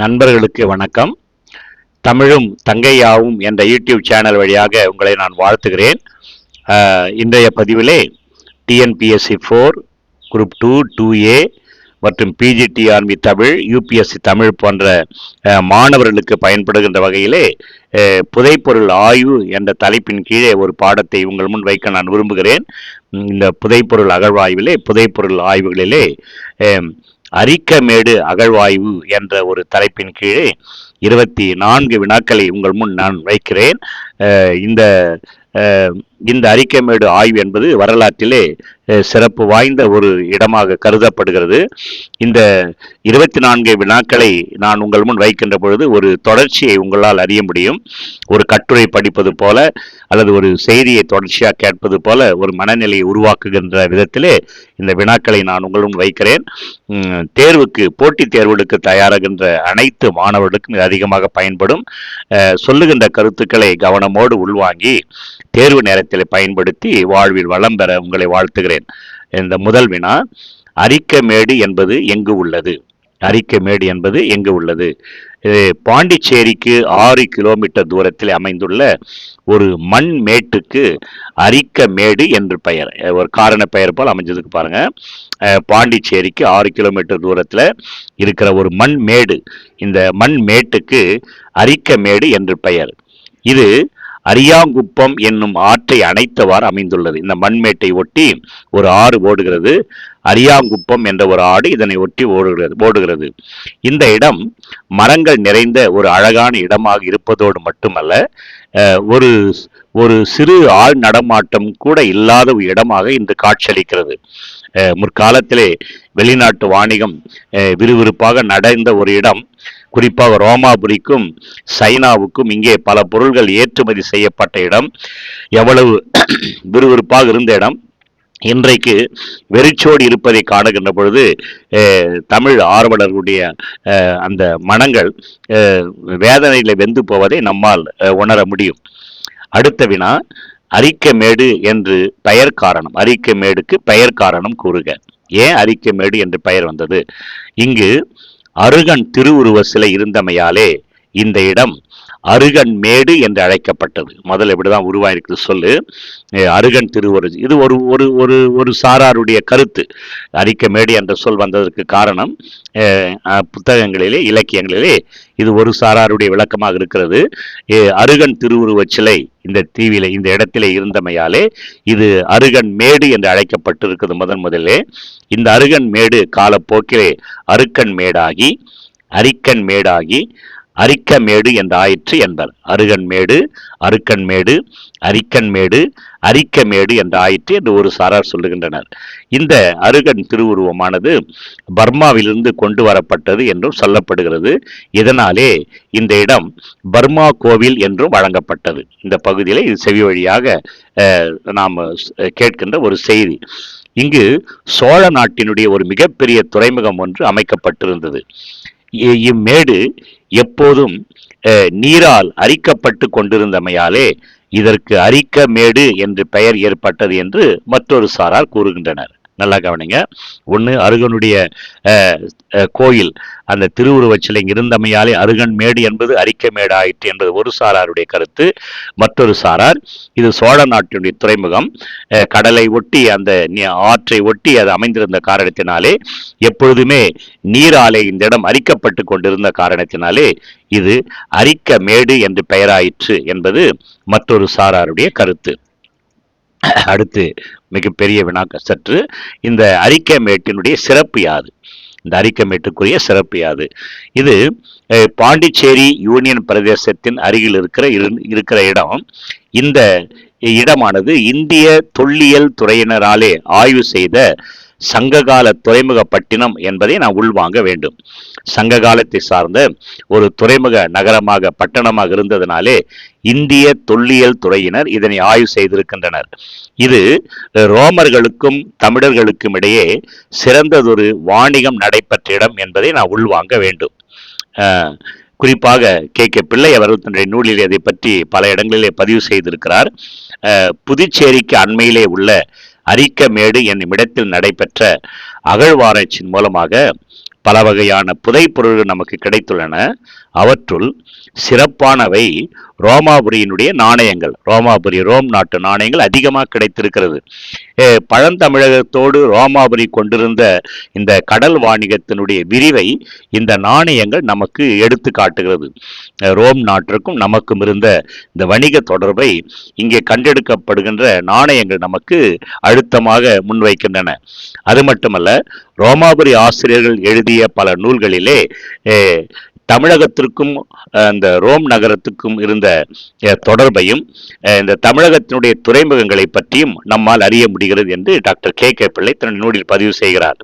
நண்பர்களுக்கு வணக்கம். தமிழும் தங்கையாவும் என்ற யூடியூப் சேனல் வழியாக உங்களை நான் வாழ்த்துகிறேன். இன்றைய பதிவிலே TNPSC four group two two A மற்றும் PGT army Tamil UPSC Tamil போன்ற மாணவர்களுக்கு பயன்படுகின்ற வகையிலே புதைப்பொருள் ஆய்வு என்ற தலைப்பின் கீழே ஒரு பாடத்தை உங்கள் முன் வைக்க நான் விரும்புகிறேன். இந்த புதைப்பொருள் அகழ்வாய்விலே புதைப்பொருள் ஆய்வுகளிலே அரிக்கமேடு அகழ்வாய்வு என்ற ஒரு தலைப்பின் கீழே இருபத்தி நான்கு வினாக்களை உங்கள் முன் நான் வைக்கிறேன். அஹ் இந்த அஹ் இந்த அரிக்கமேடு ஆய்வு என்பது வரலாற்றிலே சிறப்பு வாய்ந்த ஒரு இடமாக கருதப்படுகிறது. இந்த இருபத்தி நான்கு வினாக்களை நான் உங்கள் முன் வைக்கின்ற பொழுது ஒரு தொடர்ச்சியை உங்களால் அறிய முடியும். ஒரு கட்டுரை படிப்பது போல அல்லது ஒரு செய்தியை தொடர்ச்சியாக கேட்பது போல ஒரு மனநிலையை உருவாக்குகின்ற விதத்திலே இந்த வினாக்களை நான் உங்கள் முன் வைக்கிறேன். தேர்வுக்கு போட்டித் தேர்வுகளுக்கு தயாராகின்ற அனைத்து மாணவர்களுக்கும் இது அதிகமாக பயன்படும். சொல்லுகின்ற கருத்துக்களை கவனமோடு உள்வாங்கி தேர்வு நேரத்தில் பயன்படுத்தி வாழ்வில் வளம் பெற உங்களை வாழ்த்துகிறேன். இந்த முதல் வினா அரிக்கமேடு என்பது எங்கு உள்ளது? அரிக்கமேடு என்பது எங்கு உள்ளது? இது பாண்டிச்சேரிக்கு ஆறு கிலோமீட்டர் தூரத்தில் அமைந்துள்ள ஒரு மண் மேட்டுக்கு அரிக்கமேடு என்று பெயர். ஒரு காரண பெயர் போல் அமைஞ்சதுக்கு பாருங்க. பாண்டிச்சேரிக்கு ஆறு கிலோமீட்டர் தூரத்தில் இருக்கிற ஒரு மண் மேடு. இந்த மண் மேட்டுக்கு அரிக்கமேடு என்று பெயர். இது அரியாங்குப்பம் என்னும் ஆற்றை அணைத்தவாறு அமைந்துள்ளது. இந்த மண்மேட்டை ஒட்டி ஒரு ஆறு ஓடுகிறது. அரியாங்குப்பம் என்ற ஒரு ஆடு இதனை ஒட்டி ஓடுகிறது ஓடுகிறது. இந்த இடம் மரங்கள் நிறைந்த ஒரு அழகான இடமாக இருப்பதோடு மட்டுமல்ல அஹ், ஒரு ஒரு சிறு ஆள் நடமாட்டம் கூட இல்லாத ஒரு இடமாக இன்று காட்சியளிக்கிறது. அஹ், முற்காலத்திலே வெளிநாட்டு வாணிகம் அஹ், விறுவிறுப்பாக நடந்த ஒரு இடம் குறிப்பாக ரோமாபுரிக்கும் சைனாவுக்கும் இங்கே பல பொருள்கள் ஏற்றுமதி செய்யப்பட்ட இடம். எவ்வளவு விறுவிறுப்பாக இருந்த இடம். இன்றைக்கு வெறிச்சோடி இருப்பதை காணுகின்ற பொழுது தமிழ் ஆர்வலர்களுடைய அந்த மனங்கள் வேதனையில் வெந்து போவதை நம்மால் உணர முடியும். அடுத்த வினா அரிக்கமேடு என்று பெயர் காரணம். அரிக்கமேடுக்கு பெயர் காரணம் கூறுக. ஏன் அரிக்கமேடு என்று பெயர் வந்தது? இங்கு அருகன் திருவுருவ சிலை இருந்தமையாலே இந்த இடம் அருகன் மேடு என்று அழைக்கப்பட்டது. முதல்ல இப்படிதான் உருவாயிருக்குது சொல்லு. அருகன் திருவுரு இது ஒரு ஒரு ஒரு ஒரு சாராருடைய கருத்து. அரிக்கமேடு என்ற சொல் வந்ததற்கு காரணம் புத்தகங்களிலே இலக்கியங்களிலே இது ஒரு சாராருடைய விளக்கமாக இருக்கிறது. அருகன் திருவுருவச் சிலை இந்த தீவில இந்த இடத்திலே இருந்தமையாலே இது அருகன் மேடு என்று அழைக்கப்பட்டிருக்கிறது முதன் முதலே. இந்த அருகன் மேடு காலப்போக்கிலே அருக்கன் மேடாகி அரிக்கன் மேடாகி அரிக்கமேடு என்ற ஆயிற்று என்பர். அருகன்மேடு அருக்கன்மேடு அரிக்கன்மேடு அரிக்கமேடு என்ற ஆயிற்று என்று ஒரு சாரார் சொல்லுகின்றனர். இந்த அருகன் திருவுருவமானது பர்மாவிலிருந்து கொண்டு வரப்பட்டது என்றும் சொல்லப்படுகிறது. இதனாலே இந்த இடம் பர்மா கோவில் என்றும் வழங்கப்பட்டது. இந்த பகுதியில் இது செவி வழியாக நாம் கேட்கின்ற ஒரு செய்தி. இங்கு சோழ நாட்டினுடைய ஒரு மிகப்பெரிய துறைமுகம் ஒன்று அமைக்கப்பட்டிருந்தது. இ- இம்மேடு எப்போதும் நீரால் அரிக்கப்பட்டு கொண்டிருந்தமையாலே இதற்கு அரிக்க மேடு என்று பெயர் ஏற்பட்டது என்று மற்றொரு சாரார் கூறுகின்றனர். நல்லா கவனிங்க. ஒன்று அருகனுடைய அஹ், கோயில். அந்த திருவுருவச் சிலை இருந்தமையாலே அருகன் மேடு என்பது அரிக்கமேடு ஆயிற்று என்பது ஒரு சாராருடைய கருத்து. மற்றொரு சாரார் இது சோழ நாட்டினுடைய துறைமுகம். அஹ், கடலை ஒட்டி அந்த ஆற்றை ஒட்டி அது அமைந்திருந்த காரணத்தினாலே எப்பொழுதுமே நீராலே இந்த இடம் அரிக்கப்பட்டு கொண்டிருந்த காரணத்தினாலே இது அரிக்க மேடு என்று பெயராயிற்று என்பது மற்றொரு சாராருடைய கருத்து. அடுத்து மிகப்பெரிய வினாக்க. சற்று இந்த அரிக்கமேட்டினுடைய சிறப்பு யாது? இந்த அரிக்கமேட்டுக்குரிய சிறப்பு யாது? இது பாண்டிச்சேரி யூனியன் பிரதேசத்தின் அருகில் இருக்கிற இருக்கிற இடம். இந்த இடமானது இந்திய தொல்லியல் துறையினராலே ஆய்வு செய்த சங்ககால துறைமுக பட்டினம் என்பதை நாம் உள்வாங்க வேண்டும். சங்க காலத்தை சார்ந்த ஒரு துறைமுக நகரமாக பட்டணமாக இருந்ததினாலே இந்திய தொல்லியல் துறையினர் இதனை ஆய்வு செய்திருக்கின்றனர். இது ரோமர்களுக்கும் தமிழர்களுக்கும் இடையே சிறந்ததொரு வாணிகம் நடைபெற்ற இடம் என்பதை நாம் உள்வாங்க வேண்டும். குறிப்பாக கே. கே. பிள்ளை அவர் தன்னுடைய நூலில் இதை பற்றி பல இடங்களிலே பதிவு செய்திருக்கிறார். அஹ், புதுச்சேரிக்கு அண்மையிலே உள்ள அரிக்கமேடு என்னும் இடத்தில் நடைபெற்ற அகழ்வாராய்ச்சியின் மூலமாக பல வகையான புதைப்பொருள்கள் நமக்கு கிடைத்துள்ளன. அவற்றுள் சிறப்பானவை ரோமாபுரியினுடைய நாணயங்கள். ரோமாபுரி ரோம் நாட்டு நாணயங்கள் அதிகமாக கிடைத்திருக்கிறது. பழந்தமிழகத்தோடு ரோமாபுரி கொண்டிருந்த இந்த கடல் வாணிகத்தினுடைய விரிவை இந்த நாணயங்கள் நமக்கு எடுத்து காட்டுகிறது. ரோம் நாட்டிற்கும் நமக்கும் இருந்த இந்த வணிக தொடர்பை இங்கே கண்டெடுக்கப்படுகின்ற நாணயங்கள் நமக்கு அழுத்தமாக முன்வைக்கின்றன. அது மட்டுமல்ல ரோமாபுரி ஆசிரியர்கள் எழுதிய பல நூல்களிலே தமிழகத்திற்கும் அந்த ரோம் நகரத்துக்கும் இருந்த தொடர்பையும் இந்த தமிழகத்தினுடைய துறைமுகங்களை பற்றியும் நம்மால் அறிய முடிகிறது என்று டாக்டர் கே கே பிள்ளை தன் நூலில் பதிவு செய்கிறார்.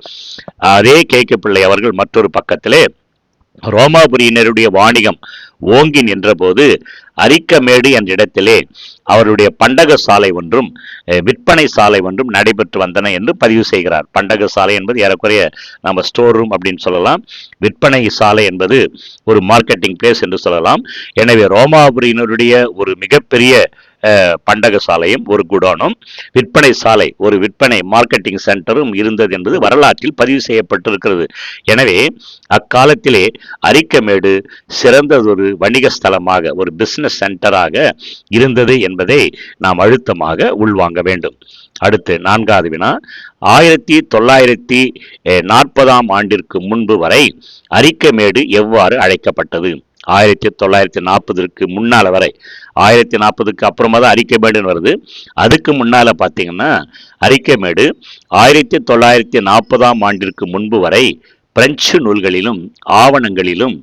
அதே கே கே பிள்ளை அவர்கள் மற்றொரு பக்கத்திலே ரோமாபுரியினருடைய வாணிகம் ஓங்கி நின்றபோது அரிக்கமேடு என்ற இடத்திலே அவருடைய பண்டக சாலை ஒன்றும் விற்பனை சாலை ஒன்றும் நடைபெற்று வந்தன என்று பதிவு செய்கிறார். பண்டக சாலை என்பது ஏறக்குறைய நம்ம ஸ்டோர் ரூம் அப்படின்னு சொல்லலாம். விற்பனை சாலை என்பது ஒரு மார்க்கெட்டிங் பிளேஸ் என்று சொல்லலாம். எனவே ரோமாபுரியினருடைய ஒரு மிகப்பெரிய பண்டக சாலையும் ஒரு குடோனும். விற்பனை சாலை ஒரு விற்பனை மார்க்கெட்டிங் சென்டரும் இருந்தது என்பது வரலாற்றில் பதிவு செய்யப்பட்டிருக்கிறது. எனவே அக்காலத்திலே அரிக்கமேடு சிறந்ததொரு வணிக ஸ்தலமாக ஒரு பிஸ்னஸ் சென்டராக இருந்தது என்பதை நாம் அழுத்தமாக உள்வாங்க வேண்டும். அடுத்து நான்காவது வினா. ஆயிரத்தி தொள்ளாயிரத்தி நாற்பதாம் ஆண்டிற்கு முன்பு வரை அரிக்கமேடு எவ்வாறு அழைக்கப்பட்டது? ஆயிரத்தி தொள்ளாயிரத்தி நாற்பதுக்கு முன்னால் வரை ஆயிரத்தி நாற்பதுக்கு அப்புறமா தான் அரிக்கமேடுன்னு வருது. அதுக்கு முன்னால் பார்த்தீங்கன்னா அரிக்கமேடு ஆயிரத்தி தொள்ளாயிரத்தி நாற்பதாம் ஆண்டிற்கு முன்பு வரை பிரெஞ்சு நூல்களிலும் ஆவணங்களிலும்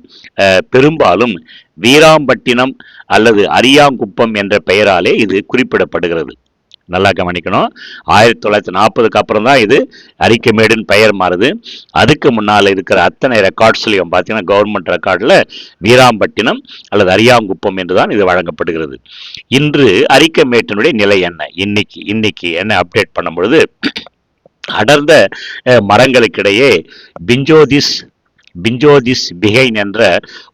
பெரும்பாலும் வீராம்பட்டினம் அல்லது அரியாங்குப்பம் என்ற பெயராலே இது குறிப்பிடப்படுகிறது. நல்லா கவனிக்கணும். ஆயிரத்தி தொள்ளாயிரத்தி நாற்பதுக்கு அப்புறம் தான் இது அரிக்கமேடுன்னு பெயர் மாறுது. அதுக்கு முன்னால் இருக்கிற அத்தனை ரெக்கார்ட்ஸ்லையும் பார்த்தீங்கன்னா கவர்மெண்ட் ரெக்கார்டில் வீராம்பட்டினம் அல்லது அரியாங்குப்பம் என்று தான் இது வழங்கப்படுகிறது. இன்று அரிக்கமேட்டினுடைய நிலை என்ன? இன்னைக்கு இன்னைக்கு என்ன அப்டேட் பண்ணும் பொழுது அடர்ந்த அஹ், மரங்களுக்கிடையே பிஞ்சோதிஸ் பிஞ்சோதிஸ் பிகைன் என்ற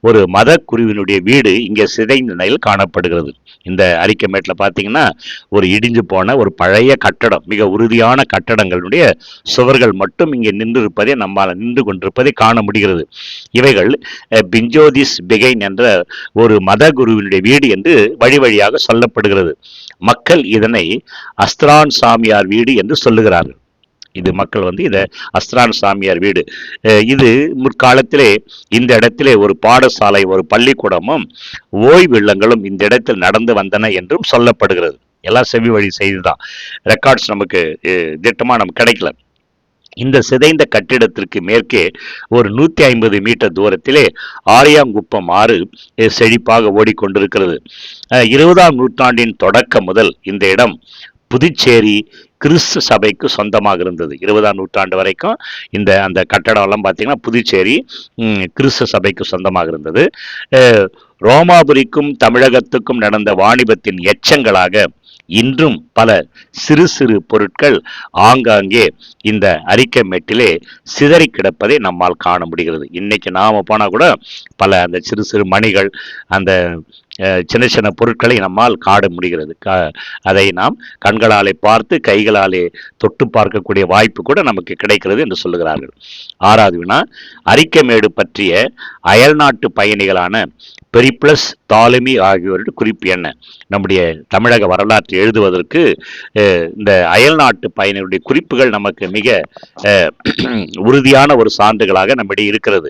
ஒரு மத குருவினுடைய வீடு இங்கே சிதைந்த நிலையில் காணப்படுகிறது. இந்த அரிக்கமேட்டில் பார்த்தீங்கன்னா ஒரு இடிஞ்சு போன ஒரு பழைய கட்டடம் மிக உறுதியான கட்டடங்களுடைய சுவர்கள் மட்டும் இங்கே நின்று இருப்பதை நம்மால் நின்று கொண்டிருப்பதை காண முடிகிறது. இவைகள் பிஞ்சோதிஸ் பிகைன் என்ற ஒரு மத குருவினுடைய வீடு என்று வழி வழியாக சொல்லப்படுகிறது. மக்கள் இதனை அஸ்திரான் சாமியார் வீடு என்று சொல்லுகிறார்கள். இது மக்கள் வந்து இதை அஸ்ரான் சாமியார் வீடு. இது முற்காலத்திலே இந்த இடத்திலே ஒரு பாடசாலை ஒரு பள்ளிக்கூடமும் ஓய்வு இல்லங்களும் இந்த இடத்தில் நடந்து வந்தன என்றும் சொல்லப்படுகிறது. எல்லாம் செவி வழி செய்தி தான் ரெக்கார்ட்ஸ் நமக்கு திட்டமாக நமக்கு கிடைக்கல. இந்த சிதைந்த கட்டிடத்திற்கு மேற்கே ஒரு நூற்றி ஐம்பது மீட்டர் தூரத்திலே ஆரியாங்குப்பம் ஆறு செழிப்பாக ஓடிக்கொண்டிருக்கிறது. இருபதாம் நூற்றாண்டின் தொடக்கம் முதல் இந்த இடம் புதுச்சேரி கிறிஸ்து சபைக்கு சொந்தமாக இருந்தது. இருபதாம் நூற்றாண்டு வரைக்கும் இந்த அந்த கட்டடம்லாம் பார்த்திங்கன்னா புதுச்சேரி கிறிஸ்து சபைக்கு சொந்தமாக இருந்தது. ரோமாபுரிக்கும் தமிழகத்துக்கும் நடந்த வாணிபத்தின் எச்சங்களாக இன்றும் பல சிறு சிறு பொருட்கள் ஆங்காங்கே இந்த அரிக்கமேட்டிலே சிதறி கிடப்பதை நம்மால் காண முடிகிறது. இன்னைக்கு நாம் போனால் கூட பல அந்த சிறு சிறு மணிகள் அந்த சின்ன சின்ன பொருட்களை நம்மால் காட முடிகிறது. க- அதை நாம் கண்களாலே பார்த்து கைகளாலே தொட்டு பார்க்கக்கூடிய வாய்ப்பு கூட நமக்கு கிடைக்கிறது என்று சொல்லுகிறார்கள். ஆறாவது வினா அரிக்கமேடு பற்றிய அயல்நாட்டு பயணிகளான பெரிப்ளஸ் தாலமி ஆகியோருடைய குறிப்பு என்ன? நம்முடைய தமிழக வரலாற்றை எழுதுவதற்கு இந்த அயல்நாட்டு பயணிகளுடைய குறிப்புகள் நமக்கு மிக உறுதியான ஒரு சான்றுகளாக நம்மிடையே இருக்கிறது.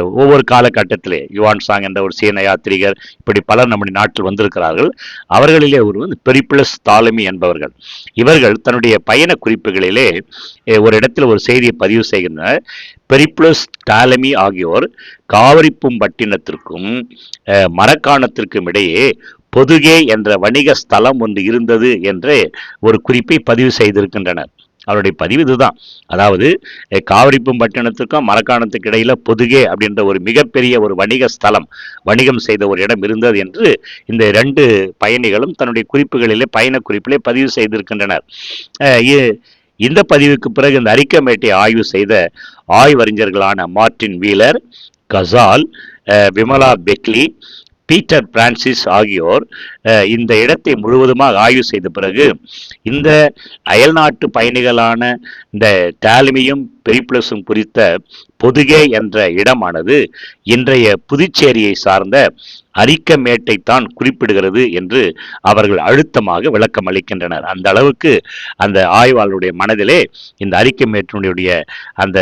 ஒவ்வொரு காலகட்டத்திலே யுவான் சாங் என்ற ஒரு சீன யாத்திரிகர் இப்படி பலர் நம்முடைய நாட்டில் வந்திருக்கிறார்கள். அவர்களிலே ஒரு வந்து பெரிப்ளஸ் தாலமி என்பவர்கள். இவர்கள் தன்னுடைய பயண குறிப்புகளிலே ஒரு இடத்தில் ஒரு செய்தியை பதிவு செய்கின்றனர். பெரிப்ளஸ் டாலமி ஆகியோர் காவிரிப்பூம்பட்டினத்திற்கும் பட்டினத்திற்கும் மரக்காணத்திற்கும் இடையே பொதுகே என்ற வணிக ஸ்தலம் ஒன்று இருந்தது என்று ஒரு குறிப்பை பதிவு செய்திருக்கின்றனர். அவருடைய பதிவு இதுதான். அதாவது அஹ், காவிரிப்பூம்பட்டினத்துக்கும் மரக்காணத்துக்கு இடையில பொதுகே அப்படின்ற ஒரு மிகப்பெரிய ஒரு வணிக ஸ்தலம் வணிகம் செய்த ஒரு இடம் இருந்தது என்று இந்த ரெண்டு பயணிகளும் தன்னுடைய குறிப்புகளிலே பயண குறிப்பிலே பதிவு செய்திருக்கின்றனர். இ- இந்த பதிவுக்கு பிறகு இந்த அரிக்கமேட்டை ஆய்வு செய்த ஆய்வறிஞர்களான Martin Wheeler Casal Vimala Begley Peter Francis ஆகியோர் இந்த இடத்தை முழுவதுமாக ஆய்வு செய்த பிறகு இந்த அயல்நாட்டு பயணிகளான இந்த டாலமியும் பெரிப்ளஸும் குறித்த பொதுகே என்ற இடமானது இன்றைய புதுச்சேரியை சார்ந்த அரிக்கமேட்டை தான் குறிப்பிடுகிறது என்று அவர்கள் அழுத்தமாக விளக்கம் அளிக்கின்றனர். அந்த அளவுக்கு அந்த ஆய்வாளருடைய மனதிலே இந்த அரிக்கமேட்டினுடைய அந்த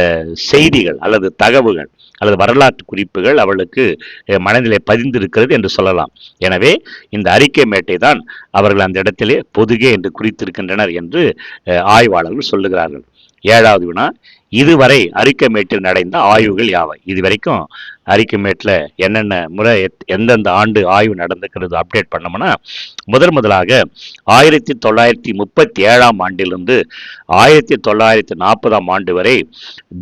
செய்திகள் அல்லது தகவுகள் அல்லது வரலாற்று குறிப்புகள் அவளுக்கு மனதிலே பதிந்திருக்கிறது என்று சொல்லலாம். எனவே இந்த அறிக்கை மேட்டை தான் அவர்கள் அந்த இடத்திலே பொதுகே என்று குறித்திருக்கின்றனர் என்று ஆய்வாளர்கள் சொல்லுகிறார்கள். ஏழாவது வினா இதுவரை அரிக்கமேட்டில் நடந்த ஆய்வுகள் யாவை? இதுவரைக்கும் அரிக்கமேட்டில் என்னென்ன முறை எத்- எந்தெந்த ஆண்டு ஆய்வு நடந்துக்கிறது அப்டேட் பண்ணோம்னா முதல் முதலாக ஆயிரத்தி தொள்ளாயிரத்தி முப்பத்தி ஏழாம் ஆண்டிலிருந்து ஆயிரத்தி தொள்ளாயிரத்தி நாற்பதாம் ஆண்டு வரை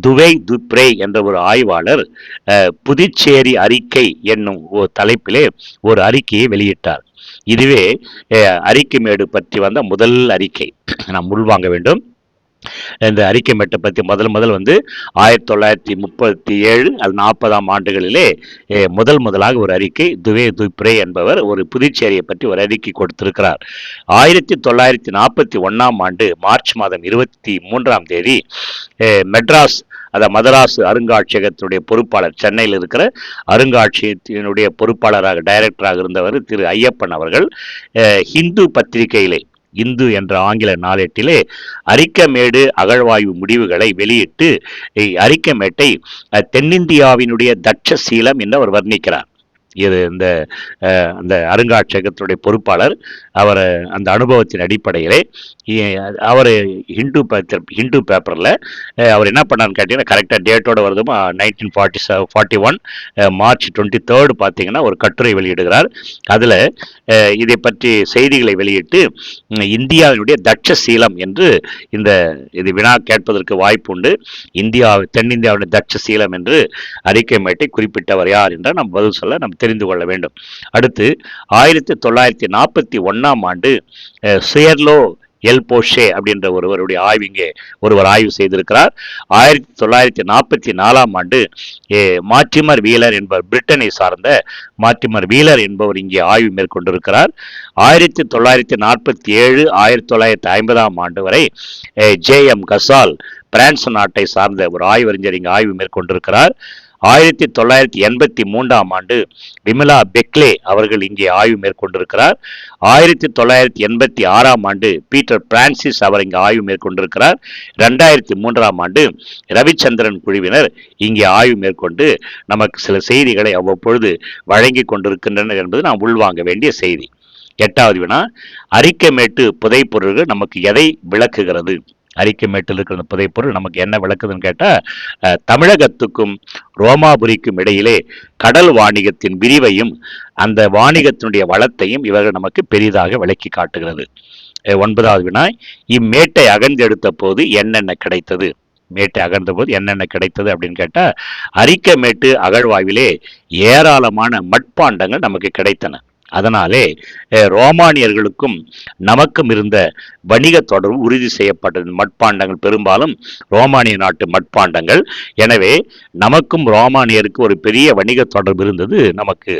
துவை துப்ரே என்ற ஒரு ஆய்வாளர் அஹ், புதுச்சேரி அறிக்கை என்னும் ஒரு தலைப்பிலே ஒரு அறிக்கையை வெளியிட்டார். இதுவே அறிக்கை மேடு பற்றி வந்த முதல் அறிக்கை. நாம் உள்வாங்க வேண்டும். இந்த அறிக்கை மேட்டை பற்றி முதல் முதல் வந்து ஆயிரத்தி தொள்ளாயிரத்தி முப்பத்தி ஏழு அது நாற்பதாம் ஆண்டுகளிலே முதல் முதலாக ஒரு அறிக்கை துவே துப்ரே என்பவர் ஒரு புதுச்சேரியை பற்றி ஒரு அறிக்கை கொடுத்திருக்கிறார். ஆயிரத்தி தொள்ளாயிரத்தி நாற்பத்தி ஒன்றாம் ஆண்டு மார்ச் மாதம் இருபத்தி மூன்றாம் தேதி மெட்ராஸ் அதை மதராஸ் அருங்காட்சியகத்தினுடைய பொறுப்பாளர் சென்னையில் இருக்கிற அருங்காட்சியகத்தினுடைய பொறுப்பாளராக டைரக்டராக இருந்தவர் திரு ஐயப்பன் அவர்கள் ஹிந்து பத்திரிகையிலே இந்து என்ற ஆங்கில நாளேட்டிலே அரிக்கமேடு அகழ்வாய்வு முடிவுகளை வெளியிட்டு அரிக்கமேட்டை தென்னிந்தியாவினுடைய தென்னிந்தியாவினுடைய தட்சசீலம் என்று அவர் வர்ணிக்கிறார். இது இந்த அந்த அருங்காட்சியகத்துடைய பொறுப்பாளர் அவர் அந்த அனுபவத்தின் அடிப்படையிலே அவர் ஹிந்து ஹிந்து பேப்பரில் அவர் என்ன பண்ணார்னு கேட்டிங்கன்னா கரெக்டாக டேட்டோட வருதுமா nineteen forty forty one March twenty third பார்த்தீங்கன்னா ஒரு கட்டுரை வெளியிடுகிறார். அதில் இதை பற்றி செய்திகளை வெளியிட்டு இந்தியாவினுடைய தட்ச சீலம் என்று இந்த இது வினா கேட்பதற்கு வாய்ப்பு உண்டு. இந்தியா தென்னிந்தியாவுடைய தட்சசீலம் என்று அறிக்கை மேட்டை குறிப்பிட்டவர் யார் என்றால் நாம் பதில் சொல்ல நாம் தெரிந்து கொள்ள வேண்டும். அடுத்து ஆயிரத்தி தொள்ளாயிரத்தி நாற்பத்தி ஒன்றாம் ஆண்டு சுயர்லோ எல் போஷே அப்படின்ற ஒருவருடைய ஆய்வு இங்கே ஒருவர் ஆய்வு செய்திருக்கிறார். ஆயிரத்தி தொள்ளாயிரத்தி நாற்பத்தி நாலாம் ஆண்டு மாற்றிமர் வீலர் என்பவர் பிரிட்டனை சார்ந்த மாற்றிமர் வீலர் என்பவர் இங்கே ஆய்வு மேற்கொண்டிருக்கிறார். ஆயிரத்தி தொள்ளாயிரத்தி நாற்பத்தி ஏழு ஆயிரத்தி தொள்ளாயிரத்தி ஐம்பதாம் ஆண்டு வரை ஜே எம் கசால் பிரான்ஸ் நாட்டை சார்ந்த ஒரு ஆய்வறிஞர் இங்கு ஆய்வு மேற்கொண்டிருக்கிறார். ஆயிரத்தி தொள்ளாயிரத்தி எண்பத்தி மூன்றாம் ஆண்டு விமலா பெக்லே அவர்கள் இங்கே ஆய்வு மேற்கொண்டிருக்கிறார். ஆயிரத்தி தொள்ளாயிரத்தி எண்பத்தி ஆறாம் ஆண்டு பீட்டர் பிரான்சிஸ் அவர் இங்கே ஆய்வு மேற்கொண்டிருக்கிறார். ரெண்டாயிரத்தி மூன்றாம் ஆண்டு ரவிச்சந்திரன் குழுவினர் இங்கே ஆய்வு மேற்கொண்டு நமக்கு சில செய்திகளை அவ்வப்பொழுது வழங்கி கொண்டிருக்கின்றனர் என்பது நாம் உள்வாங்க வேண்டிய செய்தி. எட்டாவது வினா அரிக்கமேட்டு புதைப்பொருள்கள் நமக்கு எதை விளக்குகிறது? அரிக்கமேட்டில் இருக்கிற அந்த புதைப்பொருள் நமக்கு என்ன விளக்குதுன்னு கேட்டால் தமிழகத்துக்கும் ரோமாபுரிக்கும் இடையிலே கடல் வாணிகத்தின் விரிவையும் அந்த வாணிகத்தினுடைய வளத்தையும் இவர்கள் நமக்கு பெரிதாக விளக்கி காட்டுகிறது. ஒன்பதாவது வினாய் இம்மேட்டை அகழ்ந்தெடுத்த போது என்னென்ன கிடைத்தது? மேட்டை அகழ்ந்த போது என்னென்ன கிடைத்தது அப்படின்னு கேட்டால் அரிக்கமேட்டு அகழ்வாயிலே ஏராளமான மட்பாண்டங்கள் நமக்கு கிடைத்தன. அதனாலே ரோமானியர்களுக்கும் நமக்கும் இருந்த வணிக தொடர்பு உறுதி செய்யப்பட்டது. மட்பாண்டங்கள் பெரும்பாலும் ரோமானிய நாட்டு மட்பாண்டங்கள். எனவே நமக்கும் ரோமானியருக்கு ஒரு பெரிய வணிக தொடர்பு இருந்தது. நமக்கு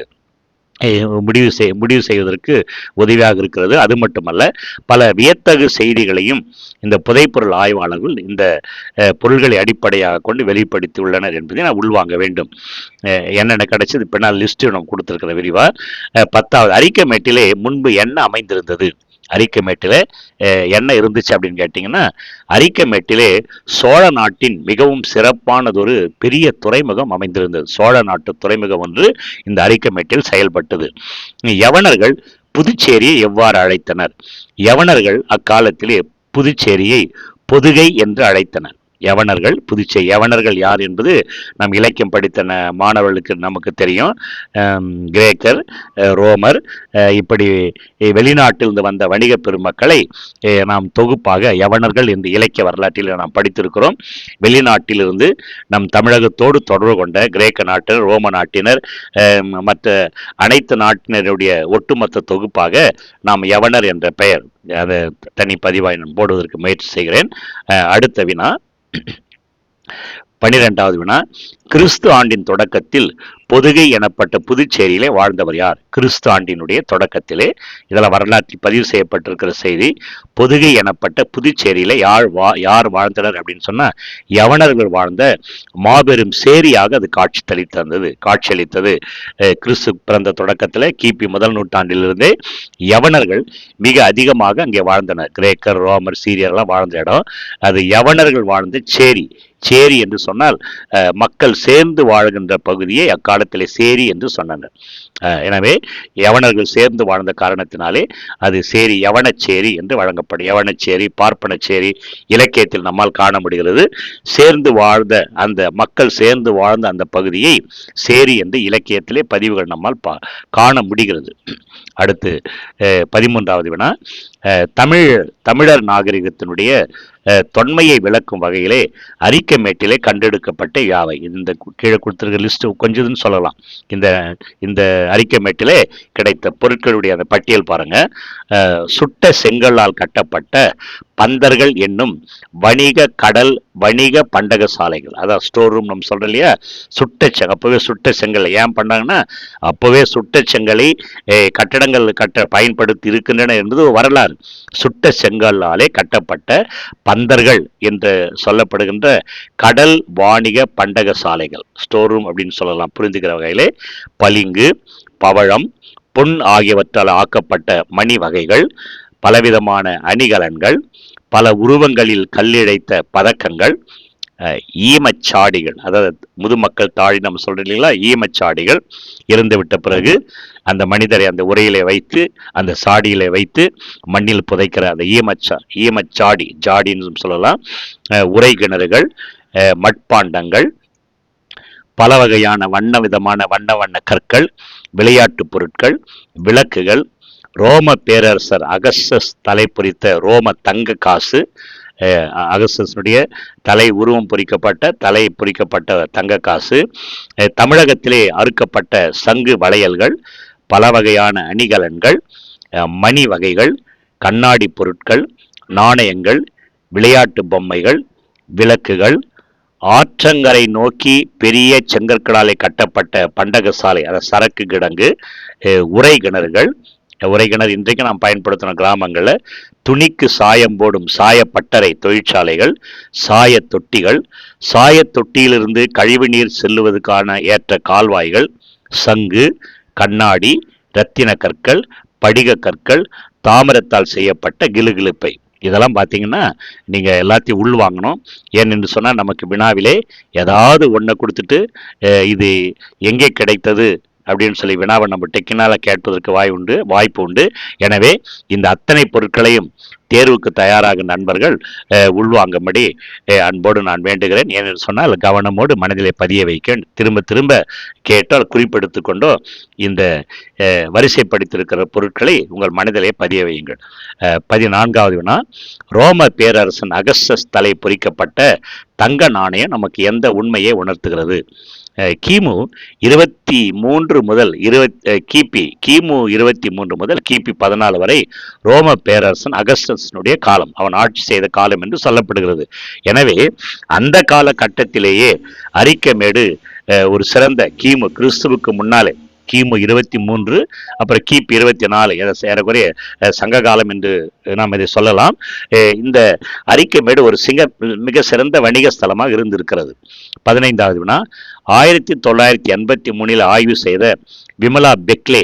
முடிவு செய் முடிவு செய்வதற்கு உதவியாக இருக்கிறது. அது மட்டுமல்ல பல வியத்தகு செய்திகளையும் இந்த புதைப்பொருள் ஆய்வாளர்கள் இந்த பொருள்களை அடிப்படையாக கொண்டு வெளிப்படுத்தி உள்ளனர் என்பதை நான் உள்வாங்க வேண்டும். என்னென்ன கிடைச்சது? பின்னால் லிஸ்ட்டு நம்ம கொடுத்துருக்கிற விரிவாக பத்தாவது பத்தாவது அரிக்கமேட்டிலே முன்பு என்ன அமைந்திருந்தது? அரிக்கமேட்டில் என்ன இருந்துச்சு அப்படின்னு கேட்டிங்கன்னா அரிக்கமேட்டிலே சோழ நாட்டின் மிகவும் சிறப்பானதொரு பெரிய துறைமுகம் அமைந்திருந்தது. சோழ நாட்டு துறைமுகம் ஒன்று இந்த அரிக்கமேட்டில் செயல்பட்டது. யவனர்கள் புதுச்சேரியை எவ்வாறு அழைத்தனர்? யவனர்கள் அக்காலத்திலே புதுச்சேரியை பொதுகை என்று அழைத்தனர். யவனர்கள் புதுச்சை யவனர்கள் யார் என்பது நம் இலக்கியம் படித்த மாணவர்களுக்கு நமக்கு தெரியும். கிரேக்கர் ரோமர் இப்படி வெளிநாட்டிலிருந்து வந்த வணிக பெருமக்களை நாம் தொகுப்பாக யவனர்கள் என்று இலக்கிய வரலாற்றில் நாம் படித்திருக்கிறோம். வெளிநாட்டிலிருந்து நம் தமிழகத்தோடு தொடர்பு கொண்ட கிரேக்க நாட்டினர் ரோம நாட்டினர் மற்ற அனைத்து நாட்டினருடைய ஒட்டுமொத்த தொகுப்பாக நாம் யவனர் என்ற பெயர் அதை தனி பதிவாய் நான் போடுவதற்கு முயற்சி செய்கிறேன். அடுத்த வினா. பனிரெண்டாவது வினா கிறிஸ்து ஆண்டின் தொடக்கத்தில் பொதுகை எனப்பட்ட புதுச்சேரியிலே வாழ்ந்தவர் யார்? கிறிஸ்து ஆண்டினுடைய தொடக்கத்திலே இதில் வரலாற்றில் பதிவு செய்யப்பட்டிருக்கிற செய்தி பொதுகை எனப்பட்ட புதுச்சேரியில யார் வா யார் வாழ்ந்தனர் அப்படின்னு சொன்னா யவனர்கள் வாழ்ந்த மாபெரும் சேரியாக அது காட்சி தளித்தந்தது காட்சியளித்தது. கிறிஸ்து பிறந்த தொடக்கத்தில் கிபி முதல் நூற்றாண்டிலிருந்தே யவனர்கள் மிக அதிகமாக அங்கே வாழ்ந்தனர். கிரேக்கர் ரோமர் சீரியர்லாம் வாழ்ந்த இடம். அது யவனர்கள் வாழ்ந்த சேரி. சேரி என்று சொன்னால் மக்கள் சேர்ந்து வாழ்கின்ற பகுதியை அக்காலத்திலே சேரி என்று சொன்னனர். எனவே யவனர்கள் சேர்ந்து வாழ்ந்த காரணத்தினாலே அது சேரி யவனச்சேரி என்று வழங்கப்படும் யவனச்சேரி பார்ப்பனச்சேரி இலக்கியத்தில் நம்மால் காண முடிகிறது. சேர்ந்து வாழ்ந்த அந்த மக்கள் சேர்ந்து வாழ்ந்த அந்த பகுதியை சேரி என்று இலக்கியத்திலே பதிவுகள் நம்மால் பா காண முடிகிறது. அடுத்து பதிமூன்றாவது வினா தமிழ் தமிழர் நாகரிகத்தினுடைய தொன்மையை விளக்கும் வகையிலே அரிக்கமேட்டிலே கண்டெடுக்கப்பட்ட யாவை? இந்த கீழே கொடுத்துருக்க லிஸ்ட் கொஞ்சதுன்னு சொல்லலாம். இந்த இந்த அரிக்கமேட்டிலே கிடைத்த பொருட்களுடைய அந்த பட்டியல் பாருங்க. அஹ், சுட்ட செங்கல்லால் கட்டப்பட்ட பந்தர்கள் என்னும் வணிக கடல் வணிக பண்டக சாலைகள். அதான் ஸ்டோர் ரூம் நம்ம சொல்கிறோம் இல்லையா? சுட்ட செங்கல் அப்போவே சுட்ட செங்கல். ஏன் பண்ணாங்கன்னா அப்போவே சுட்ட செங்கலை கட்டடங்கள் கட்ட பயன்படுத்தி இருக்கின்றன என்பது வரலாறு. சுட்ட செங்கல்லாலே கட்டப்பட்ட பந்தர்கள் என்று சொல்லப்படுகின்ற கடல் வாணிக பண்டக சாலைகள். ஸ்டோர் ரூம் அப்படின்னு சொல்லலாம். புரிந்துக்கிற வகையிலே பளிங்கு பவழம் பொன் ஆகியவற்றால் ஆக்கப்பட்ட மணி வகைகள் பலவிதமான அணிகலன்கள் பல உருவங்களில் கல்லிழைத்த பதக்கங்கள் ஈமச்சாடிகள் அதாவது முதுமக்கள் தாழி நம்ம சொல்கிறோம் இல்லைங்களா? ஈமச்சாடிகள் இறந்துவிட்ட பிறகு அந்த மனிதரை அந்த உரையிலே வைத்து அந்த சாடியிலே வைத்து மண்ணில் புதைக்கிற அந்த ஈமச்சா ஈமச்சாடி ஜாடின்னு சொல்லலாம். உரை கிணறுகள் மட்பாண்டங்கள் பல வகையான வண்ண விதமான வண்ண வண்ண கற்கள் விளையாட்டு பொருட்கள் விளக்குகள் ரோம பேரரசர் அகஸ்டஸ் தலை பொறித்த ரோம தங்க காசு அஹ், தலை உருவம் பொறிக்கப்பட்ட தலை பொறிக்கப்பட்ட தங்க காசு தமிழகத்திலே அறுக்கப்பட்ட சங்கு வளையல்கள் பல வகையான அணிகலன்கள் மணி வகைகள் கண்ணாடி பொருட்கள் நாணயங்கள் விளையாட்டு பொம்மைகள் விளக்குகள் ஆற்றங்கரை நோக்கி பெரிய செங்கற்களாலே கட்டப்பட்ட பண்டகசாலை அதாவது சரக்கு கிடங்கு உரை கிணறுகள் உரை கிணறு இன்றைக்கு நாம் பயன்படுத்தின கிராமங்களில் துணிக்கு சாயம் போடும் சாயப்பட்டறை தொழிற்சாலைகள் சாய தொட்டிகள் சாய தொட்டியிலிருந்து கழிவுநீர் செல்லுவதற்கான ஏற்ற கால்வாய்கள் சங்கு கண்ணாடி இரத்தின கற்கள் படிக கற்கள் தாமிரத்தால் செய்யப்பட்ட கிலுகிலுப்பை. இதெல்லாம் பார்த்தீங்கன்னா நீங்கள் எல்லாத்தையும் உள் வாங்கணும். ஏனென்று சொன்னால் நமக்கு வினாவிலே ஏதாவது ஒன்றை கொடுத்துட்டு இது எங்கே கிடைத்தது? அப்படின்னு சொல்லி வினாவை நம்ம டெக்கினால் கேட்பதற்கு வாய் உண்டு வாய்ப்பு உண்டு. எனவே இந்த அத்தனை பொருட்களையும் தேர்வுக்கு தயாராகும் நண்பர்கள் உள்வாங்கும்படி அன்போடு நான் வேண்டுகிறேன். ஏனென்று சொன்னால் கவனமோடு மனதிலே பதிய வைக்க திரும்ப திரும்ப கேட்டால் குறிப்பெடுத்து கொண்டோ இந்த வரிசைப்படுத்தியிருக்கிற பொருட்களை உங்கள் மனதிலே பதிய வையுங்கள். பதினான்காவது வினா ரோம பேரரசன் அகஸ்டஸ் தலை பொறிக்கப்பட்ட தங்க நாணயம் நமக்கு எந்த உண்மையை உணர்த்துகிறது? கிமு இருபத்தி மூன்று முதல் இருபத் கிபி கிமு இருபத்தி மூன்று முதல் கிபி பதினாலு வரை ரோம பேரரசன் அகஸ்டஸனுடைய காலம் அவன் ஆட்சி செய்த காலம் என்று சொல்லப்படுகிறது. எனவே அந்த காலகட்டத்திலேயே அரிக்கமேடு ஒரு சிறந்த கிமு கிறிஸ்துவுக்கு முன்னாலே கிமு இருபத்தி மூன்று அப்புறம் கிபி இருபத்தி நாலு என ஏறக்குறைய சங்க காலம் என்று நாம் இதை சொல்லலாம். இந்த அறிக்கைமேடு ஒரு சிங்க மிக சிறந்த வணிக ஸ்தலமாக இருந்திருக்கிறது. பதினைந்தாவது வினா ஆயிரத்தி தொள்ளாயிரத்தி எண்பத்தி மூணில் ஆய்வு செய்த விமலா பெக்லே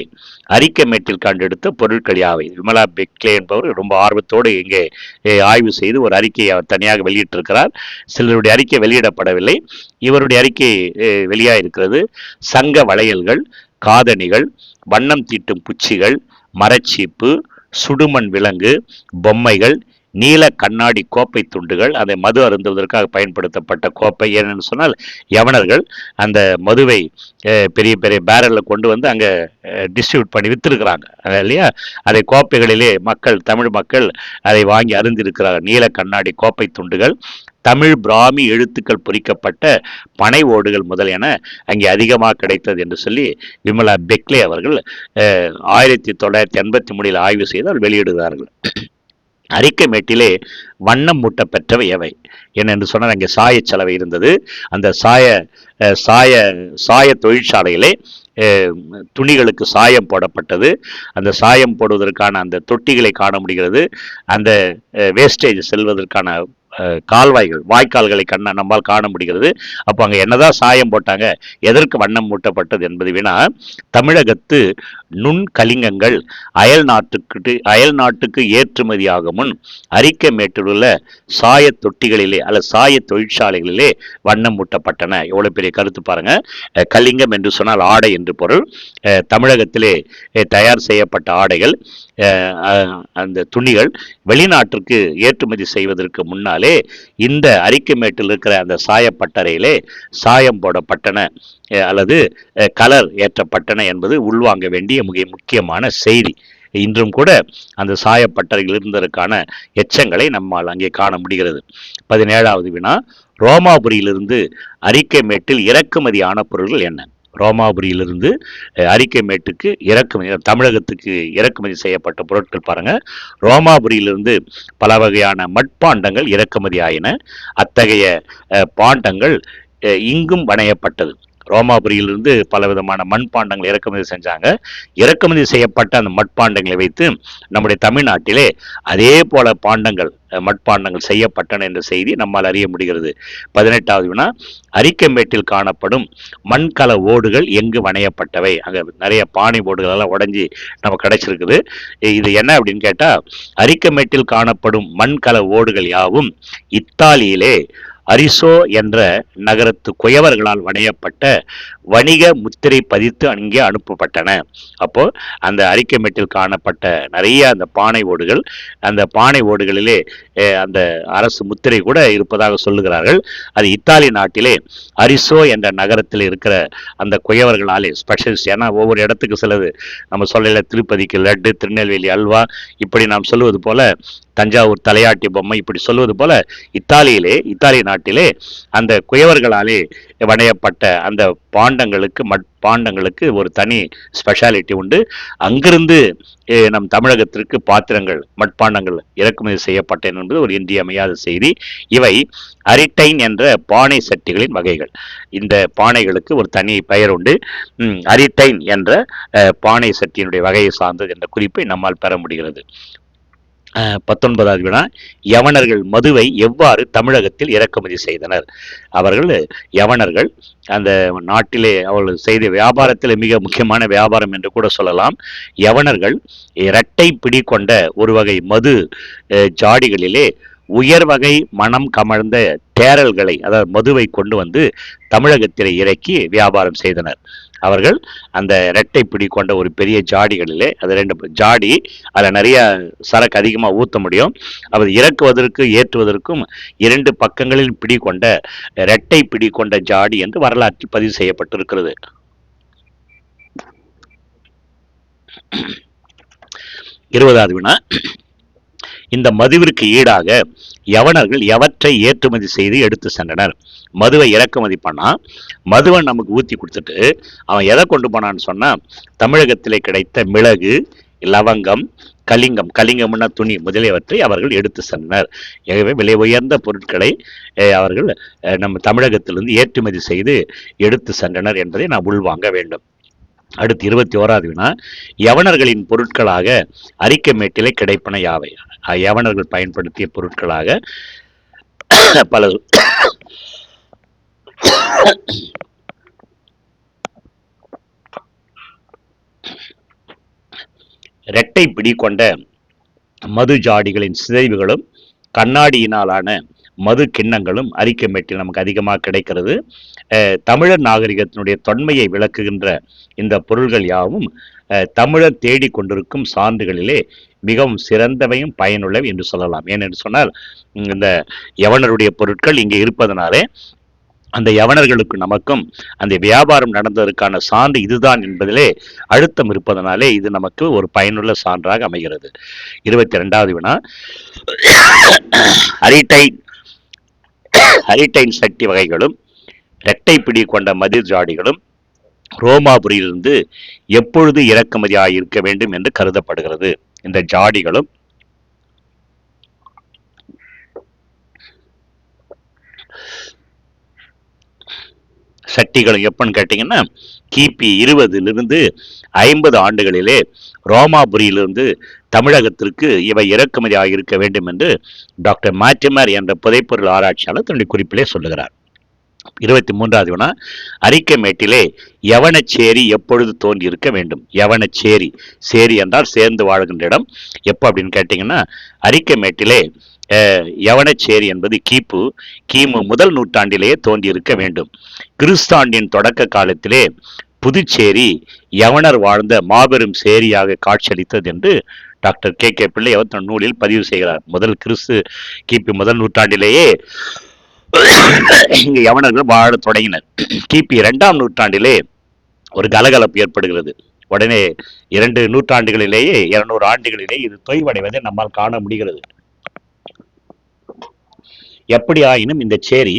அறிக்கைமேட்டில் கண்டெடுத்த பொருட்கள் யாவை விமலா பெக்லே என்பவர் ரொம்ப ஆர்வத்தோடு இங்கே ஆய்வு செய்து ஒரு அறிக்கையை அவர் தனியாக வெளியிட்டிருக்கிறார். சிலருடைய அறிக்கை வெளியிடப்படவில்லை. இவருடைய அறிக்கை வெளியாக இருக்கிறது சங்க வளையல்கள் காதணிகள் வண்ணம் தீட்டும் குச்சிகள் மரச்சீப்பு சுடுமண் விலங்கு பொம்மைகள் நீல கண்ணாடி கோப்பை துண்டுகள் அதை மது அருந்துவதற்காக பயன்படுத்தப்பட்ட கோப்பை ஏனென்று சொன்னால் யவனர்கள் அந்த மதுவை பெரிய பெரிய பேரலில் கொண்டு வந்து அங்கே டிஸ்ட்ரிபியூட் பண்ணி விற்றுருக்குறாங்க இல்லையா? அதை கோப்பைகளிலே மக்கள் தமிழ் மக்கள் அதை வாங்கி அருந்திருக்கிறார்கள் நீல கண்ணாடி கோப்பை துண்டுகள் தமிழ் பிராமி எழுத்துக்கள் பொறிக்கப்பட்ட பனை ஓடுகள் முதலியன அங்கே அதிகமாக கிடைத்தது என்று சொல்லி விமலா பெக்லே அவர்கள் ஆயிரத்தி தொள்ளாயிரத்தி எண்பத்தி மூணில் ஆய்வு செய்து அவர் வெளியிடுகிறார்கள் அரிக்கமேட்டிலே வண்ணம் மூட்டப்பெற்றவை எவை? என்னென்று சொன்னால் அங்கே சாயச் செலவை இருந்தது. அந்த சாய சாய சாய தொழிற்சாலையிலே துணிகளுக்கு சாயம் போடப்பட்டது. அந்த சாயம் போடுவதற்கான அந்த தொட்டிகளை காண முடிகிறது. அந்த வேஸ்டேஜ் செல்வதற்கான கால்வாய்கள் வாய்க்கால்களை கண்ண நம்மால் காண முடிகிறது. அப்போ அங்கே என்னதான் சாயம் போட்டாங்க? எதற்கு வண்ணம் மூட்டப்பட்டது என்பது வினா தமிழகத்து நுண் கலிங்கங்கள் அயல் நாட்டுக்கு அயல் நாட்டுக்கு ஏற்றுமதியாகும் முன் அரிக்கமேட்டில் உள்ள சாய தொட்டிகளிலே அல்லது சாய தொழிற்சாலைகளிலே வண்ணம் மூட்டப்பட்டன. எவ்வளோ பெரிய கருத்து பாருங்க. கலிங்கம் என்று சொன்னால் ஆடை என்று பொருள். தமிழகத்திலே தயார் செய்யப்பட்ட ஆடைகள். அந்த துணிகள் வெளிநாட்டிற்கு ஏற்றுமதி செய்வதற்கு முன்னாலே இந்த அரிக்கமேட்டில் இருக்கிற அந்த சாயப்பட்டறையிலே சாயம் போடப்பட்டன. அல்லது கலர் ஏற்றப்பட்டன என்பது உள்வாங்க வேண்டிய மிக முக்கியமான செய்தி. இன்றும் கூட அந்த சாயப்பட்டறையில் இருந்ததற்கான எச்சங்களை நம்மால் அங்கே காண முடிகிறது. பதினேழாவது வினா ரோமாபுரியிலிருந்து அரிக்கமேட்டில் இறக்குமதியான பொருள்கள் என்ன? ரோமாபுரியிலிருந்து அறிக்கை அரிக்கமேட்டுக்கு இறக்குமதி தமிழகத்துக்கு இறக்குமதி செய்யப்பட்ட பொருட்கள் பாருங்கள் ரோமாபுரியிலிருந்து பல வகையான மட்பாண்டங்கள் இறக்குமதி ஆயின. அத்தகைய அஹ், பாண்டங்கள் அஹ், இங்கும் வணையப்பட்டது. ரோமாபுரியிலிருந்து பல விதமான மண்பாண்டங்கள் இறக்குமதி செஞ்சாங்க. இறக்குமதி செய்யப்பட்ட அந்த மட்பாண்டங்களை வைத்து நம்முடைய தமிழ்நாட்டிலே அதே போல பாண்டங்கள் மட்பாண்டங்கள் செய்யப்பட்டன என்ற செய்தி நம்மால் அறிய முடிகிறது. பதினெட்டாவது வினா அரிக்கம்பேட்டில் காணப்படும் மண்கல ஓடுகள் எங்கு வணையப்பட்டவை? அங்கே நிறைய பானை ஓடுகள் எல்லாம் உடஞ்சி நம்ம கிடைச்சிருக்குது. இது என்ன அப்படின்னு கேட்டால் அரிக்கமேட்டில் காணப்படும் மண்கல ஓடுகள் யாவும் இத்தாலியிலே அரிசோ என்ற நகரத்து குயவர்களால் வணையப்பட்ட வணிக முத்திரை பதித்து அங்கே அனுப்பப்பட்டன. அப்போ அந்த அரிக்கமேட்டில் காணப்பட்ட நிறைய அந்த பானை ஓடுகள் அந்த பானை ஓடுகளிலே அந்த அரசு முத்திரை கூட இருப்பதாக சொல்லுகிறார்கள். அது இத்தாலி நாட்டிலே அரிசோ என்ற நகரத்தில் இருக்கிற அந்த குயவர்களாலே ஸ்பெஷலிஸ்ட் ஏன்னா ஒவ்வொரு இடத்துக்கு சிலது. நம்ம சொல்லல திருப்பதிக்கு லட்டு திருநெல்வேலி அல்வா இப்படி நாம் சொல்லுவது போல தஞ்சாவூர் தலையாட்டி பொம்மை இப்படி சொல்வது போல இத்தாலியிலே இத்தாலி நாட்டிலே அந்த குயவர்களாலே வணையப்பட்ட அந்த பாண்டங்களுக்கு மட் பாண்டங்களுக்கு ஒரு தனி ஸ்பெஷாலிட்டி உண்டு. அங்கிருந்து நம் தமிழகத்திற்கு பாத்திரங்கள் மட்பாண்டங்கள் இறக்குமதி செய்யப்பட்டன என்பது ஒரு இன்றியமையாத செய்தி. இவை அரிட்டைன் என்ற பானை சட்டிகளின் வகைகள். இந்த பானைகளுக்கு ஒரு தனி பெயர் உண்டு. அரிட்டைன் என்ற பானை சட்டியினுடைய வகையை சார்ந்தது என்ற குறிப்பை நம்மால் பெற முடிகிறது. பத்தொன்பதாவது வினா யவனர்கள் மதுவை எவ்வாறு தமிழகத்தில் இறக்குமதி செய்தனர்? அவர்கள் யவனர்கள் அந்த நாட்டிலே அவர்கள் செய்த வியாபாரத்தில் மிக முக்கியமான வியாபாரம் என்று கூட சொல்லலாம். யவனர்கள் இரட்டை பிடி கொண்ட ஒரு வகை மது ஜாடிகளிலே உயர் வகை மனம் கமழ்ந்த தேரல்களை அதாவது மதுவை கொண்டு வந்து தமிழகத்திலே இறக்கி வியாபாரம் செய்தனர். அவர்கள் அந்த ரெட்டை பிடி கொண்ட ஒரு பெரிய ஜாடிகளிலே அது ரெண்டு ஜாடி அதில் நிறைய சரக்கு அதிகமாக ஊற்ற முடியும். அவர் இறக்குவதற்கு ஏற்றுவதற்கும் இரண்டு பக்கங்களில் பிடி கொண்ட ரெட்டை பிடி கொண்ட ஜாடி என்று வரலாற்றில் பதிவு செய்யப்பட்டிருக்கிறது. இருபதாவது வினா. இந்த மதுவிற்கு ஈடாக யவனர்கள் எவற்றை ஏற்றுமதி செய்து எடுத்து சென்றனர். மதுவை இறக்குமதி பண்ணால் மதுவை நமக்கு ஊற்றி கொடுத்துட்டு அவன் எதை கொண்டு போனான்னு சொன்னால் தமிழகத்திலே கிடைத்த மிளகு லவங்கம் கலிங்கம் கலிங்கம்னா துணி முதலியவற்றை அவர்கள் எடுத்து சென்றனர். எனவே விலை உயர்ந்த பொருட்களை அவர்கள் நம்ம தமிழகத்திலிருந்து ஏற்றுமதி செய்து எடுத்து சென்றனர் என்பதை நாம் உள்வாங்க வேண்டும். அடுத்து இருபத்தி ஓராது வினா யவனர்களின் பொருட்களாக அரிக்கமேட்டிலே கிடைப்பன யாவை? யவனர்கள் பயன்படுத்திய பொருட்களாக பல இரட்டை பிடி கொண்ட மது ஜாடிகளின் சிதைவுகளும் கண்ணாடியினாலான மது கிண்ணங்களும் அரிக்கமேட்டில் நமக்கு அதிகமாக கிடைக்கிறது. தமிழர் நாகரிகத்தினுடைய தொன்மையை விளக்குகின்ற இந்த பொருள்கள் யாவும் தமிழர் தேடிக் கொண்டிருக்கும் சான்றுகளிலே மிகவும் சிறந்தவையும் பயனுள்ளவை என்று சொல்லலாம். ஏனென்று சொன்னால் இந்த யவனருடைய பொருட்கள் இங்கே இருப்பதனாலே அந்த யவனர்களுக்கு நமக்கும் அந்த வியாபாரம் நடந்ததற்கான சான்று இதுதான் என்பதிலே அழுத்தம் இருப்பதனாலே இது நமக்கு ஒரு பயனுள்ள சான்றாக அமைகிறது. இருபத்தி ரெண்டாவது வினா. அரிட்டை ஹரிட்டைன் சட்டி வகைகளும் இரட்டைப்பிடி கொண்ட மதிர் ஜாடிகளும் ரோமாபுரியிலிருந்து எப்பொழுது இறக்குமதியாக இருக்க வேண்டும் என்று கருதப்படுகிறது. இந்த ஜாடிகளும் சட்டிகளும் எப்பன்னு கேட்டிங்கன்னா கிபி இருபதிலிருந்து ஐம்பது ஆண்டுகளிலே ரோமாபுரியிலிருந்து தமிழகத்திற்கு இவை இறக்குமதி ஆகியிருக்க வேண்டும் என்று டாக்டர் மாற்றிமார் என்ற புதைப்பொருள் ஆராய்ச்சியாளர் தன்னுடைய குறிப்பிலே சொல்லுகிறார். இருபத்தி மூன்றாவது வினா அரிக்கமேட்டிலே யவனச்சேரி எப்பொழுது தோன்றியிருக்க வேண்டும்? யவனச்சேரி சேரி என்றால் சேர்ந்து வாழ்கின்ற இடம். எப்போ அப்படின்னு கேட்டிங்கன்னா அரிக்கமேட்டிலே யவனச்சேரி என்பது கிபு கிமு முதல் நூற்றாண்டிலேயே தோன்றியிருக்க வேண்டும். கிறிஸ்தாண்டின் தொடக்க காலத்திலே புதுச்சேரி யவனர் வாழ்ந்த மாபெரும் சேரியாக காட்சியளித்தது என்று டாக்டர் கே கே பிள்ளை அவர் தன் நூலில் பதிவு செய்கிறார். முதல் கிறிஸ்து கிபி முதல் நூற்றாண்டிலேயே இங்கு யவனர்கள் வாழ தொடங்கினர். கிபி இரண்டாம் நூற்றாண்டிலே ஒரு கலகலப்பு ஏற்படுகிறது. உடனே இரண்டு நூற்றாண்டுகளிலேயே இருநூறு ஆண்டுகளிலேயே இது தொய்வடைவதை நம்மால் காண முடிகிறது. எப்படி ஆயினும் இந்த சேரி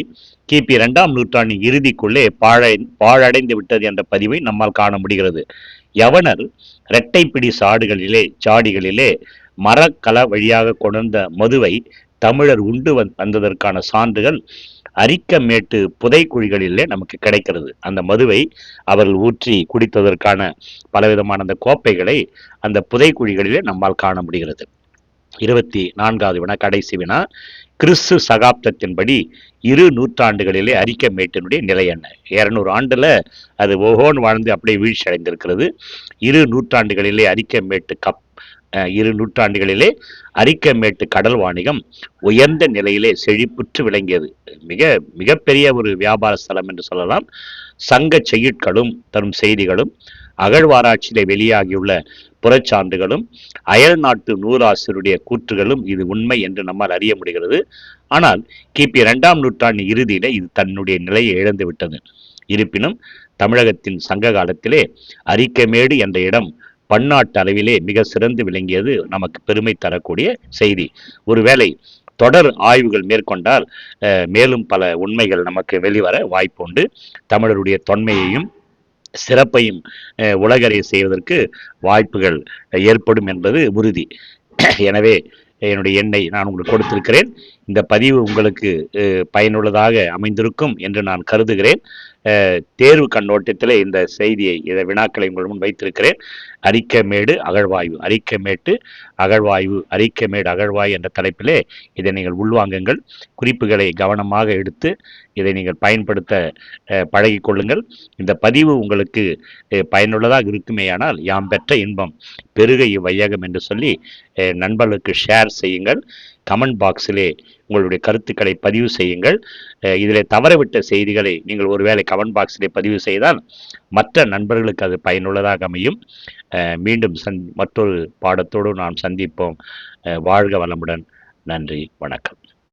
கிபி இரண்டாம் நூற்றாண்டின் இறுதிக்குள்ளே பாழை பாழடைந்து விட்டது என்ற பதிவை நம்மால் காண முடிகிறது. யவனர் இரட்டைப்பிடி சாடுகளிலே சாடிகளிலே மரக்கல வழியாக கொண்ட மதுவை தமிழர் உண்டு வந்ததற்கான சான்றுகள் அரிக்கமேட்டு புதைக்குழிகளிலே நமக்கு கிடைக்கிறது. அந்த மதுவை அவர்கள் ஊற்றி குடித்ததற்கான பலவிதமான அந்த கோப்பைகளை அந்த புதைக்குழிகளிலே நம்மால் காண முடிகிறது. இருபத்தி நான்காவது வினா கடைசி வினா கிறிஸ்து சகாப்தத்தின்படி இரு நூற்றாண்டுகளிலே அரிக்கமேட்டினுடைய நிலை என்ன? இரநூறு ஆண்டில் அது ஒவ்வொன்று வாழ்ந்து அப்படியே வீழ்ச்சி அடைந்திருக்கிறது. இரு நூற்றாண்டுகளிலே அரிக்கமேட்டு கப் இரு நூற்றாண்டுகளிலே அரிக்கமேட்டு கடல் வாணிகம் உயர்ந்த நிலையிலே செழிப்புற்று விளங்கியது. மிக மிகப்பெரிய ஒரு வியாபார ஸ்தலம் என்று சொல்லலாம். சங்க செய்யுட்களும் தரும் செய்திகளும் அகழ்வாராய்ச்சியிலே வெளியாகியுள்ள புறச்சான்றுகளும் அயல் நாட்டு நூறாசிரியருடைய கூற்றுகளும் இது உண்மை என்று நம்மால் அறிய முடிகிறது. ஆனால் கிபி இரண்டாம் நூற்றாண்டு இறுதியில இது தன்னுடைய நிலையை இழந்து விட்டது. இருப்பினும் தமிழகத்தின் சங்க காலத்திலே அரிக்கமேடு என்ற இடம் பன்னாட்டு அளவிலே மிக சிறந்து விளங்கியது நமக்கு பெருமை தரக்கூடிய செய்தி. ஒருவேளை தொடர் ஆய்வுகள் மேற்கொண்டால் மேலும் பல உண்மைகள் நமக்கு வெளிவர வாய்ப்பு உண்டு தமிழருடைய தொன்மையையும் சிறப்பையும் உலகறிய செய்வதற்கு வாய்ப்புகள் ஏற்படும் என்பது உறுதி. எனவே என்னுடைய எண்ணை நான் உங்களுக்கு கொடுத்திருக்கிறேன். இந்த பதிவு உங்களுக்கு பயனுள்ளதாக அமைந்திருக்கும் என்று நான் கருதுகிறேன். தேர்வு கண்ணோட்டத்தில் இந்த செய்தியை இதை வினாக்களை உங்கள் முன் வைத்திருக்கிறேன். அரிக்கமேடு அகழ்வாய்வு அரிக்கமேட்டு அகழ்வாய்வு அரிக்கமேடு அகழ்வாய் என்ற தலைப்பிலே இதை நீங்கள் உள்வாங்குங்கள். குறிப்புகளை கவனமாக எடுத்து இதை நீங்கள் பயன்படுத்த பழகி கொள்ளுங்கள் இந்த பதிவு உங்களுக்கு பயனுள்ளதாக இருக்குமேயானால் யாம் பெற்ற இன்பம் பெருக இவ்வையகம் என்று சொல்லி நண்பர்களுக்கு ஷேர் செய்யுங்கள். கமெண்ட் பாக்ஸிலே உங்களுடைய கருத்துக்களை பதிவு செய்யுங்கள். இதில் தவறவிட்ட செய்திகளை நீங்கள் ஒருவேளை கமெண்ட் பாக்ஸிலே பதிவு செய்தால் மற்ற நண்பர்களுக்கு அது பயனுள்ளதாக அமையும். மீண்டும் சந் மற்றொரு பாடத்தோடு நாம் சந்திப்போம். வாழ்க வளமுடன். நன்றி வணக்கம்.